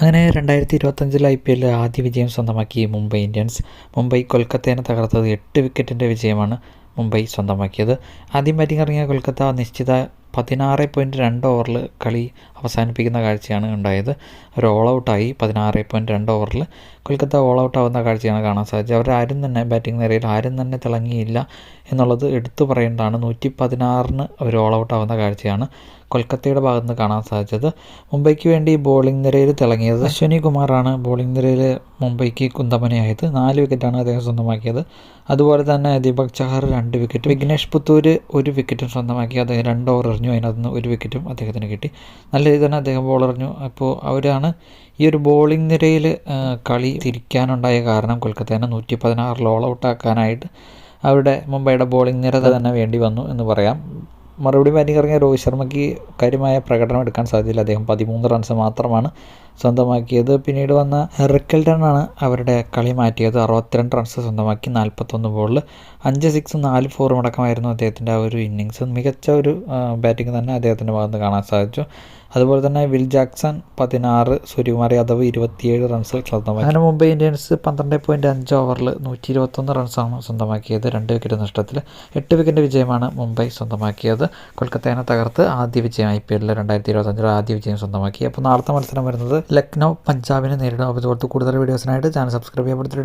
അങ്ങനെ രണ്ടായിരത്തി ഇരുപത്തഞ്ചിൽ ഐ പി എല്ലിൽ ആദ്യ വിജയം സ്വന്തമാക്കി മുംബൈ ഇന്ത്യൻസ്. മുംബൈ കൊൽക്കത്തേനെ തകർത്തത് എട്ട് വിക്കറ്റിന്റെ വിജയമാണ് മുംബൈ സ്വന്തമാക്കിയത്. ആദ്യം ബാറ്റിംഗ് ഇറങ്ങിയ കൊൽക്കത്ത നിശ്ചിത പതിനാറ് പോയിന്റ് രണ്ട് ഓവറിൽ കളി അവസാനിപ്പിക്കുന്ന കാഴ്ചയാണ് ഉണ്ടായത്. അവർ ഓൾ ഔട്ടായി പതിനാറ് പോയിന്റ് രണ്ട് ഓവറിൽ കൊൽക്കത്ത ഓൾ ഔട്ട് ആവുന്ന കാഴ്ചയാണ് കാണാൻ സാധിച്ചത്. ആരും തന്നെ ബാറ്റിംഗ് നിരയിൽ ആരും തന്നെ തിളങ്ങിയില്ല എന്നുള്ളത് എടുത്തു പറയേണ്ടതാണ്. നൂറ്റി പതിനാറിന് അവർ ഓൾ ഔട്ട് ആവുന്ന കാഴ്ചയാണ് കൊൽക്കത്തയുടെ ഭാഗത്ത് നിന്ന് കാണാൻ സാധിച്ചത്. മുംബൈക്ക് വേണ്ടി ബോളിംഗ് നിരയിൽ തിളങ്ങിയത് അശ്വനി കുമാറാണ്. ബോളിംഗ് നിരയിൽ മുംബൈക്ക് കുന്തമനയായത്. നാല് വിക്കറ്റാണ് അദ്ദേഹം സ്വന്തമാക്കിയത്. അതുപോലെ തന്നെ ദീപക് ചഹർ രണ്ട് വിക്കറ്റ് വിഘ്നേഷ് പുത്തൂർ ഒരു വിക്കറ്റും സ്വന്തമാക്കി. അദ്ദേഹം രണ്ട് ഓവർ എറിഞ്ഞു. അതിനകത്ത് ഒരു വിക്കറ്റും അദ്ദേഹത്തിന് കിട്ടി. നല്ല രീതിയിൽ തന്നെ അദ്ദേഹം ബോൾ എറിഞ്ഞു. അപ്പോൾ അവരാണ് ഈ ഒരു ബോളിംഗ് നിരയിൽ കളി തിരിക്കാനുണ്ടായ കാരണം കൊൽക്കത്തേനെ നൂറ്റി പതിനാറിൽ ഓൾ ഔട്ട് ആക്കാനായിട്ട് അവരുടെ മുംബൈയുടെ ബോളിംഗ് നിര തന്നെ വേണ്ടി വന്നു എന്ന് പറയാം. മറുപടി ബാറ്റിംഗ് ഇറങ്ങിയ രോഹിത് ശർമ്മയ്ക്ക് കാര്യമായ പ്രകടനം എടുക്കാൻ സാധിച്ചില്ല അദ്ദേഹം പതിമൂന്ന് റൺസ് മാത്രമാണ് സ്വന്തമാക്കിയത്. പിന്നീട് വന്ന റിക്കൽട്ടനാണ് അവരുടെ കളി മാറ്റിയത്. അറുപത്തിരണ്ട് റൺസ് സ്വന്തമാക്കി നാൽപ്പത്തൊന്ന് ബോളിൽ അഞ്ച് സിക്സും നാല് ഫോറും അടക്കമായിരുന്നു അദ്ദേഹത്തിന്റെ ആ ഒരു ഇന്നിങ്സ് മികച്ച ഒരു ബാറ്റിംഗ് തന്നെ അദ്ദേഹത്തിന്റെ ഭാഗത്ത് കാണാൻ സാധിച്ചു. അതുപോലെ തന്നെ വിൽ ജാക്സൺ പതിനാറ് സൂര്യകുമാർ യാദവ് ഇരുപത്തിയേഴ് റൺസ് സ്വന്തമാക്കി. അങ്ങനെ മുംബൈ ഇന്ത്യൻസ് പന്ത്രണ്ട് പോയിന്റ് അഞ്ച് ഓവറിൽ നൂറ്റി ഇരുപത്തൊന്ന് റൺസാണ് സ്വന്തമാക്കിയത്. രണ്ട് വിക്കറ്റ് നഷ്ടത്തിൽ എട്ട് വിക്കറ്റ് വിജയമാണ് മുംബൈ സ്വന്തമാക്കിയത്. കൊൽക്കത്തേനെ തകർത്ത് ആദ്യ വിജയം ഐ പി എല്ലിൽ രണ്ടായിരത്തി ഇരുപത്തഞ്ചിൽ ആദ്യ വിജയം സ്വന്തമാക്കി. അപ്പോൾ നാളത്തെ മത്സരം വരുന്നത് ലക്നൗ പഞ്ചാബിനെ നേരിടും. അപ്പോൾ ഇതുപോലത്തെ കൂടുതൽ വീഡിയോസിനായിട്ട് ചാനൽ സബ്സ്ക്രൈബ് ചെയ്യപ്പെടുത്തിയിടുക